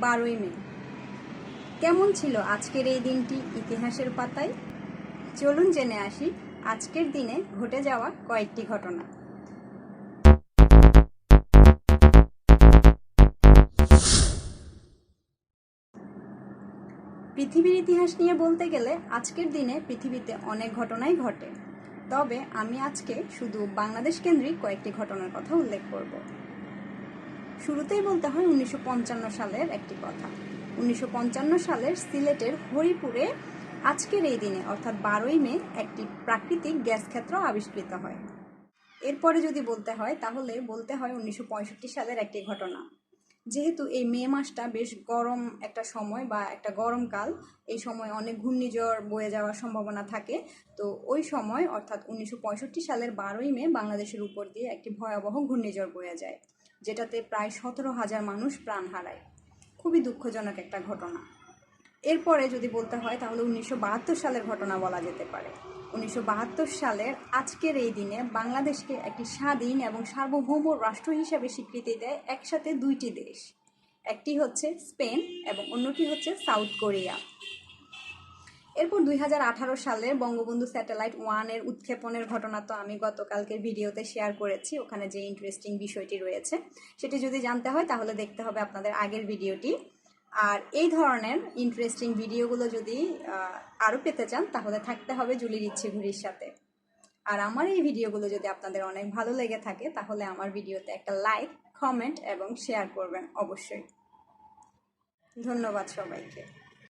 বারোই মে। কেমন ছিল আজকের এই দিনটি ইতিহাসের পাতায়? চলুন জেনে আসি আজকের দিনে ঘটে যাওয়া কয়েকটি ঘটনা। পৃথিবীর ইতিহাস নিয়ে বলতে গেলে আজকের দিনে পৃথিবীতে অনেক ঘটনাই ঘটে। তবে আমি আজকে শুধু বাংলাদেশ কেন্দ্রিক কয়েকটি ঘটনার কথা উল্লেখ করব। শুরুতেই বলতে হয় উনিশশো পঞ্চান্ন সালের একটি কথা। উনিশশো পঞ্চান্ন সালের সিলেটের হরিপুরে আজকের এই দিনে, অর্থাৎ বারোই মে, একটি প্রাকৃতিক গ্যাস ক্ষেত্র আবিষ্কৃত হয়। এরপরে যদি বলতে হয়, তাহলে বলতে হয় উনিশশো পঁয়ষট্টি সালের একটি ঘটনা। যেহেতু এই মে মাসটা বেশ গরম একটা সময় বা একটা গরমকাল এই সময় অনেক ঘূর্ণিঝড় বয়ে যাওয়ার সম্ভাবনা থাকে, তো ওই সময়, অর্থাৎ উনিশশো পঁয়ষট্টি সালের বারোই মে, বাংলাদেশের উপর দিয়ে একটি ভয়াবহ ঘূর্ণিঝড় বয়ে যায়। যেটাতে প্রায় সতেরো হাজার মানুষ প্রাণ হারায়। খুবই দুঃখজনক একটা ঘটনা। এরপরে যদি বলতে হয়, তাহলে উনিশশো বাহাত্তর সালের ঘটনা বলা যেতে পারে। উনিশশো বাহাত্তর সালের আজকের এই দিনে বাংলাদেশকে একটি স্বাধীন এবং সার্বভৌম রাষ্ট্র হিসাবে স্বীকৃতি দেয় একসাথে দুইটি দেশ। একটি হচ্ছে স্পেন এবং অন্যটি হচ্ছে সাউথ কোরিয়া। এরপর দুই হাজার আঠারো সালে বঙ্গবন্ধু স্যাটেলাইট ওয়ানের উৎক্ষেপণের ঘটনা তো আমি গতকালকের ভিডিওতে শেয়ার করেছি। ওখানে যে ইন্টারেস্টিং বিষয়টি রয়েছে, সেটি যদি জানতে হয় তাহলে দেখতে হবে আপনাদের আগের ভিডিওটি। আর এই ধরনের ইন্টারেস্টিং ভিডিওগুলো যদি আরও পেতে চান তাহলে থাকতে হবে জুলির ইচ্ছে ঘুরির সাথে। আর আমার এই ভিডিওগুলো যদি আপনাদের অনেক ভালো লেগে থাকে তাহলে আমার ভিডিওতে একটা লাইক কমেন্ট এবং শেয়ার করবেন অবশ্যই। ধন্যবাদ সবাইকে।